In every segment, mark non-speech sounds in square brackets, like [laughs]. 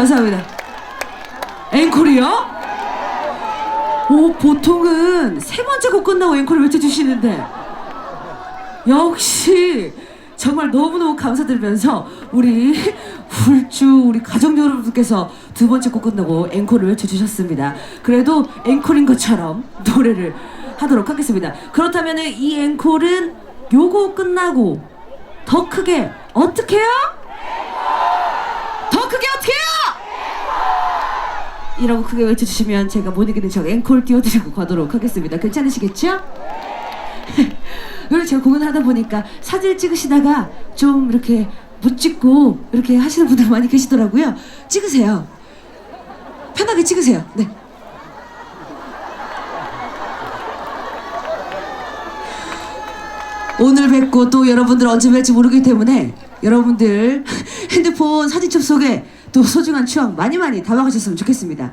감사합니다. 앵콜이요? 오, 보통은 세 번째 곡 끝나고 앵콜을 외쳐주시는데 역시 정말 너무너무 감사드리면서 우리 훌쭉 우리 가족 여러분들께서 두 번째 곡 끝나고 앵콜을 외쳐주셨습니다. 그래도 앵콜인 것처럼 노래를 하도록 하겠습니다. 그렇다면 이 앵콜은 요거 끝나고 더 크게 어떻게 해요? 더 크게 어떻게? 이라고 크게 외쳐주시면 제가 못 이기는 척 앵콜 띄워드리고 가도록 하겠습니다. 괜찮으시겠죠? [laughs] 그리고 제가 공연을 하다 보니까 사진 찍으시다가 좀 이렇게 못 찍고 이렇게 하시는 분들 많이 계시더라고요. 찍으세요. 편하게 찍으세요. 네. 오늘 뵙고 또 여러분들 언제 뵐지 모르기 때문에 여러분들 [laughs] 핸드폰 사진첩 속에 또 소중한 추억 많이 많이 담아가셨으면 좋겠습니다.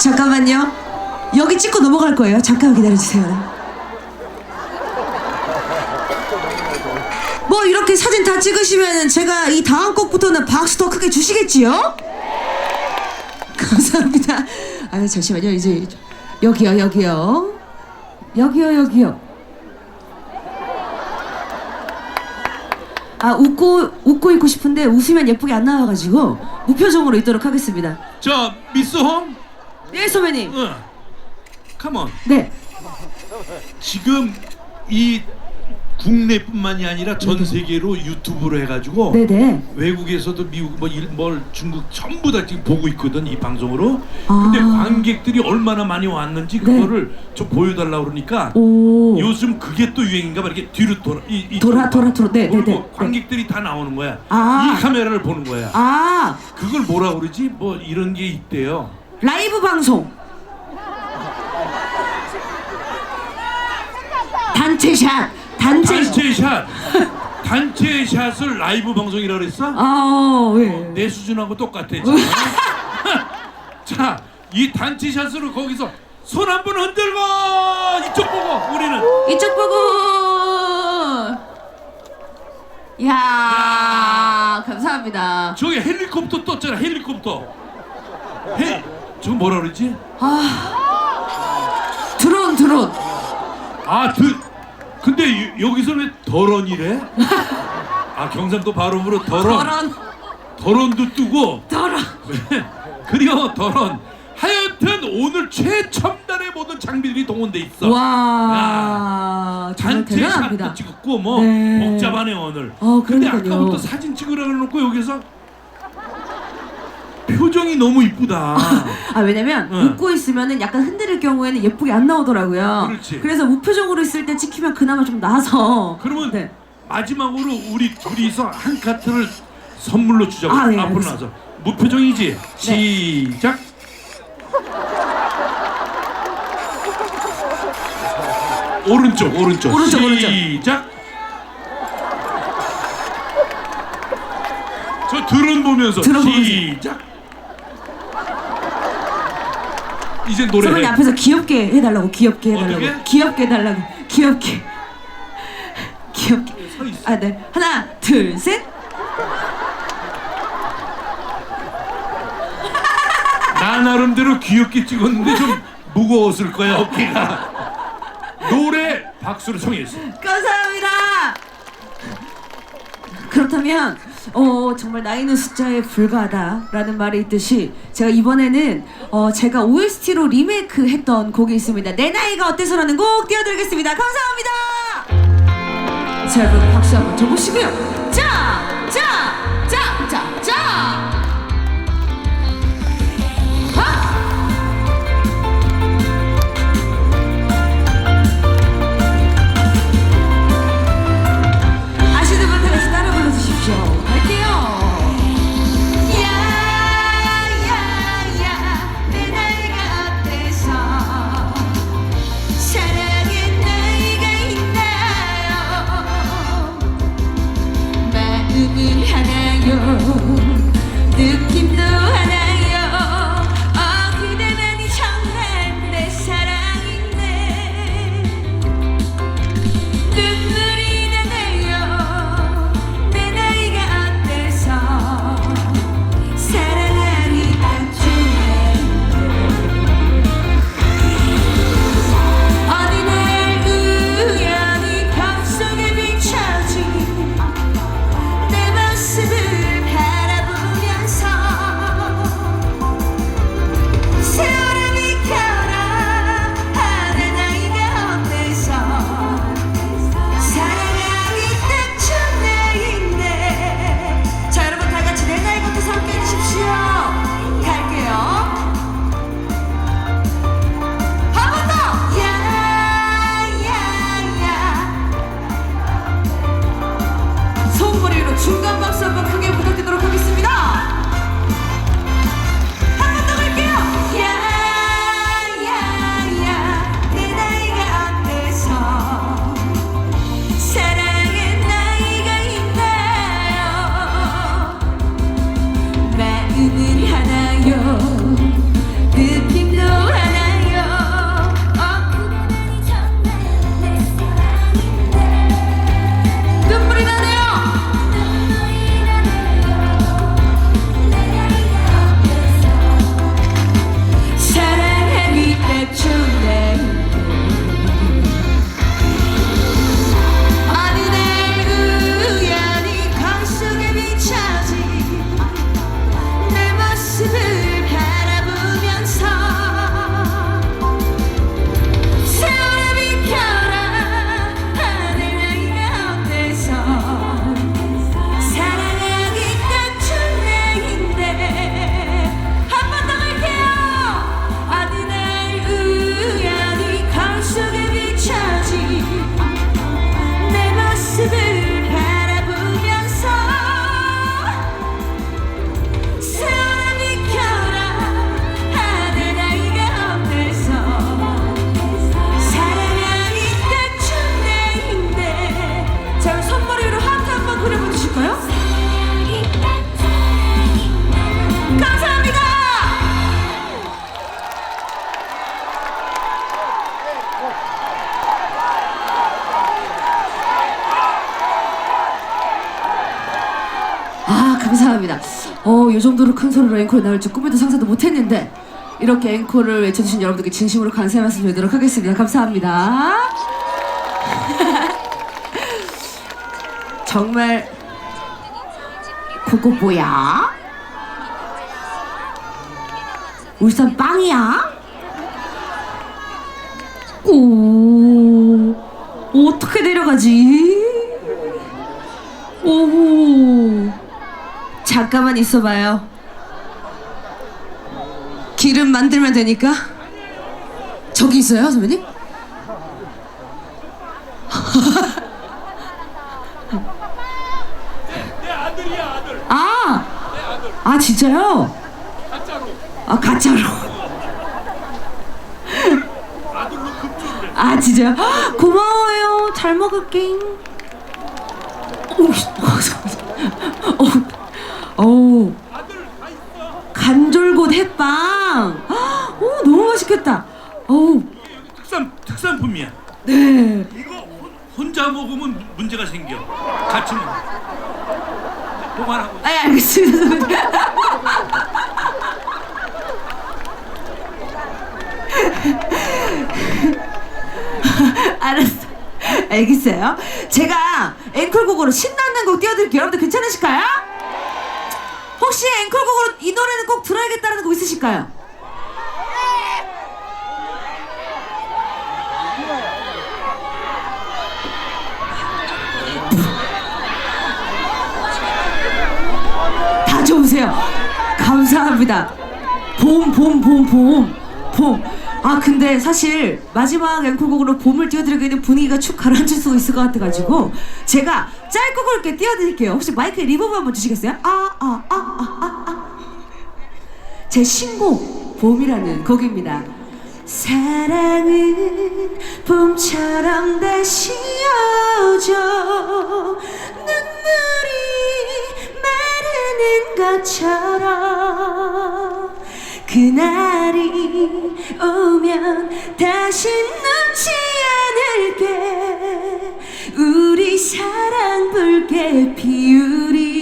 잠깐만요. 여기 찍고 넘어갈 거예요. 잠깐 기다려주세요. 뭐 이렇게 사진 다 찍으시면 제가 이 다음 곡부터는 박수 더 크게 주시겠지요? 감사합니다. 아 잠시만요. 이제 여기요, 여기요, 여기요, 여기요. 아 웃고 웃고 있고 싶은데 웃으면 예쁘게 안 나와가지고 무표정으로 있도록 하겠습니다. 자, 미스 홍. 예, 선배님. 응. 컴온. 네. 지금 이 국내뿐만이 아니라 전 세계로 유튜브로 해가지고 네네. 외국에서도 미국 뭐, 일, 뭐 중국 전부 다 지금 보고 있거든 이 방송으로. 아. 근데 관객들이 얼마나 많이 왔는지 네. 그거를 좀 보여달라 그러니까 오. 요즘 그게 또 유행인가 봐 이렇게 뒤로 돌아 이, 이 돌아, 돌아, 돌아. 네, 네, 네. 관객들이 다 나오는 거야. 아. 이 카메라를 보는 거야. 아 그걸 뭐라 그러지? 뭐 이런 게 있대요. 라이브 방송. 단체샷. 단체. 단체 샷. 단체 샷을 라이브 방송이라 그랬어? 아 왜? 내 수준하고 똑같아 지금. [laughs] 자, 이 단체 샷으로 거기서 손 한 번 흔들고 이쪽 보고 우리는 이쪽 보고. 야 감사합니다. 저기 헬리콥터 떴잖아 헬리콥터. 헬 저거 뭐라 그러지? 드론 드론. 아, 드, 근데 여- 여기서 왜 덜언이래? [laughs] 아 경상도 발음으로 덜언, 더런 덜언도 뜨고 더런. 그리고 덜언. 하여튼 오늘 최첨단의 모든 장비들이 동원돼 있어. 와 정말 단체 샷도 대단합니다. 찍었고 뭐 네. 복잡하네 오늘. 어, 근데 그러니까요. 아까부터 사진 찍으라 그래놓고 여기서 표정이 너무 이쁘다. [laughs] 아 왜냐면 응. 웃고 있으면은 약간 흔들릴 경우에는 예쁘게 안 나오더라고요. 그렇지. 래서 무표정으로 있을 때 찍히면 그나마 좀 나아서. 그러면 네. 마지막으로 우리 둘이서 한 카트를 선물로 주자고 아, 네, 앞으로 알겠습니다. 나서 무표정이지. 시작. 오른쪽 오른쪽 오른쪽, 오른쪽. 시작. 저 드론 보면서 드론 보면서. 시작. 이제 노래 해. 앞에서 귀엽게 해달라고 귀엽게 해달라고. 어떻게? 귀엽게 해달라고. 귀엽게. 귀엽게. 서 있어. 아 네. 하나 둘셋. 나 나름대로 귀엽게 찍었는데 좀 무거웠을 거야 어깨가. 노래 박수로 청했어 감사합니다. 그렇다면 어 정말 나이는 숫자에 불과하다라는 말이 있듯이 제가 이번에는 어 제가 OST로 리메이크 했던 곡이 있습니다. 내 나이가 어때서라는 곡 띄워드리겠습니다. 감사합니다! 자 여러분 박수 한번 줘보시고요 감사합니다. 어, 이 정도로 큰 소리로 앵콜이 나올 줄 꿈에도 상상도 못했는데 이렇게 앵콜을 외쳐주신 여러분들께 진심으로 감사의 말씀 드리도록 하겠습니다. 감사합니다. [laughs] 정말 그거 뭐야? 울산 빵이야? 오, 어떻게 내려가지? 잠깐만 있어봐요. 기름 만들면 되니까. 저기 있어요, 선배님? [laughs] 아. 아 진짜요? 가짜로. 아 가짜로. 아들로 급조를 해. 아 진짜요? 헉, [gasps] 고마워요. 잘 먹을게. 오, [laughs] 어, 있어. 간절곶 햇빵. 헉, 오, 너무 맛있겠다. 여기 특산 특산품이야. 네. 이거 혼- 혼자 먹으면 문제가 생겨. 같이 먹어. 보관하고. 아, 알겠습니다. 선배님. [laughs] 알았어. 알겠어요. 제가 앵콜곡으로 신나는 곡 띄워드릴게요. 여러분들 괜찮으실까요? 혹시 앵콜곡으로 이 노래는 꼭 들어야겠다는 곡 있으실까요? 다 좋으세요. 감사합니다. 봄, 봄, 봄, 봄, 봄. 아 근데 사실 마지막 앵콜곡으로 봄을 띄워드리기에는 분위기가 축 가라앉을 수 있을 것 같아가지고 제가 짧고 굵게 띄워드릴게요. 혹시 마이크 리버브 한번 주시겠어요? 아, 아, 아, 아, 아, 아. 제 신곡 봄이라는 곡입니다. 사랑은 봄처럼 다시 오죠 눈물이 마르는 것처럼 그날이 오면 다시 놓지 않을게 우리 사랑 붉게 피우리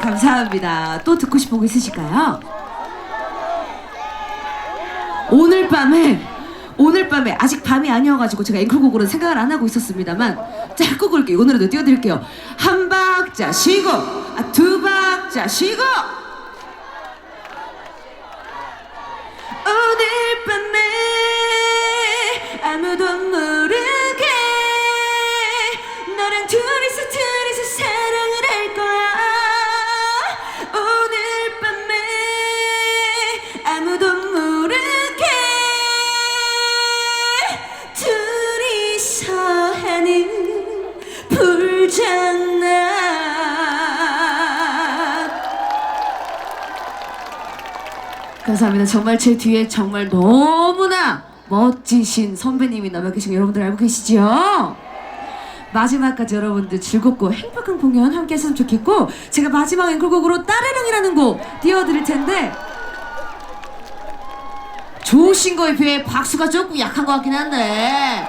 감사합니다. 또 듣고 싶은 거 있으실까요? 오늘 밤에 오늘 밤에 아직 밤이 아니어가지고 제가 앵콜곡으로 생각을 안 하고 있었습니다만 짧고 굵게 오늘도 띄워드릴게요. 한 박자 쉬고 아, 두 박자 쉬고 감사합니다. 정말 제 뒤에 정말 너무나 멋지신 선배님이 남아 계신 거 여러분들 알고 계시죠? 마지막까지 여러분들 즐겁고 행복한 공연 함께 했으면 좋겠고 제가 마지막 앵콜곡으로 따르릉이라는 곡 띄워드릴 텐데 좋으신 거에 비해 박수가 조금 약한 것 같긴 한데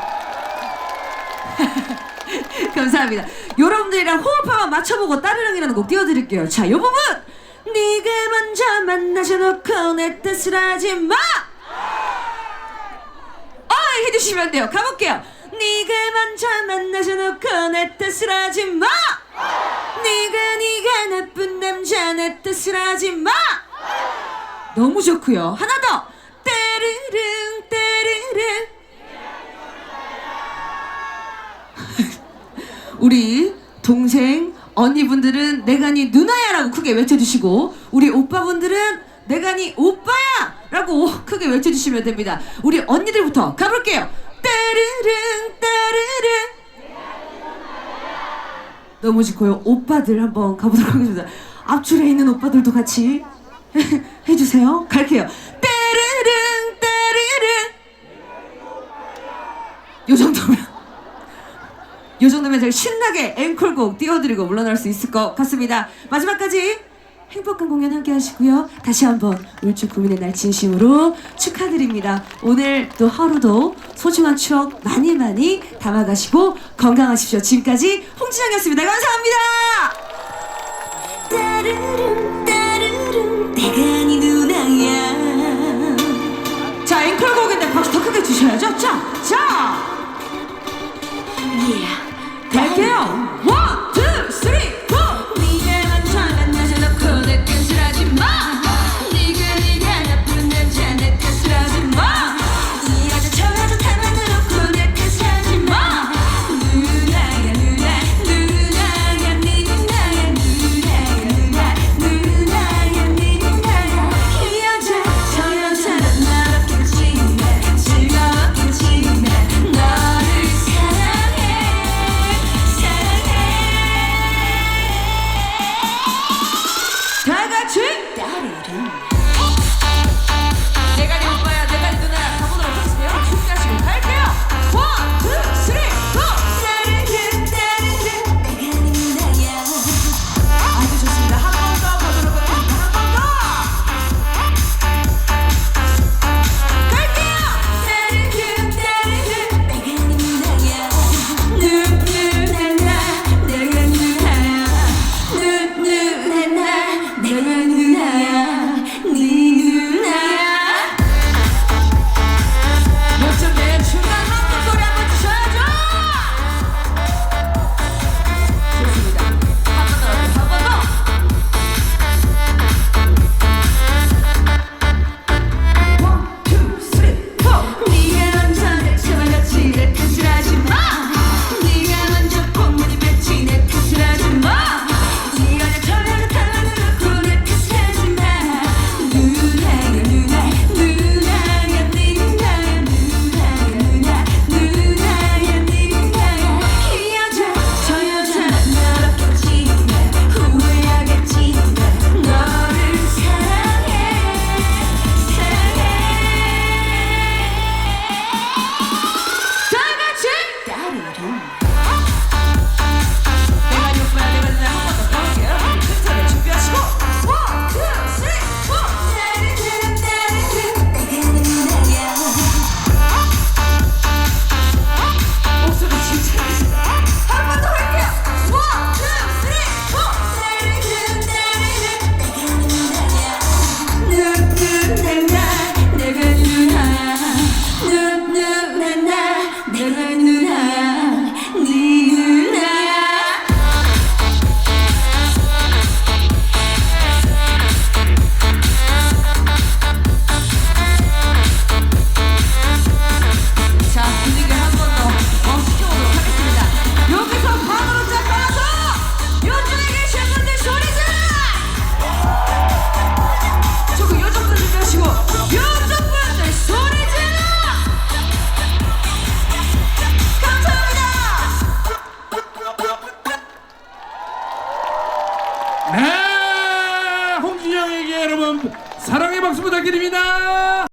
[laughs] 감사합니다. 여러분들이랑 호흡 한번 맞춰보고 따르릉이라는 곡 띄워드릴게요. 자, 이 부분 네가 먼저 만나줘놓고 내 뜻을 하지 마. 어, 해주시면 돼요. 가볼게요. 네가 먼저 만나줘놓고 내 뜻을 하지 마. 네가 네가 나쁜 남자 내 뜻을 하지 마. 너무 좋고요. 하나 더. 따르릉 따르릉. [laughs] 우리 동생 언니분들은 내가 네 누나야라고 크게 외쳐주시고 우리 오빠분들은 내가 네 오빠야 라고 크게 외쳐주시면 됩니다. 우리 언니들부터 가볼게요. 따르릉 따르릉 너무 좋고요. 오빠들 한번 가보도록 하겠습니다. 앞줄에 있는 오빠들도 같이 [laughs] 해주세요. 갈게요. 따르릉 따르릉 요 정도면 요 정도면 제가 신나게 앵콜곡 띄워드리고 물러날 수 있을 것 같습니다. 마지막까지 행복한 공연 함께 하시고요. 다시 한번 울주 구민의 날 진심으로 축하드립니다. 오늘 또 하루도 소중한 추억 많이 많이 담아가시고 건강하십시오. 지금까지 홍진영이었습니다. 감사합니다. 자 앵콜곡인데 박수 더 크게 주셔야죠. 자 자. Yeah. 갈게요.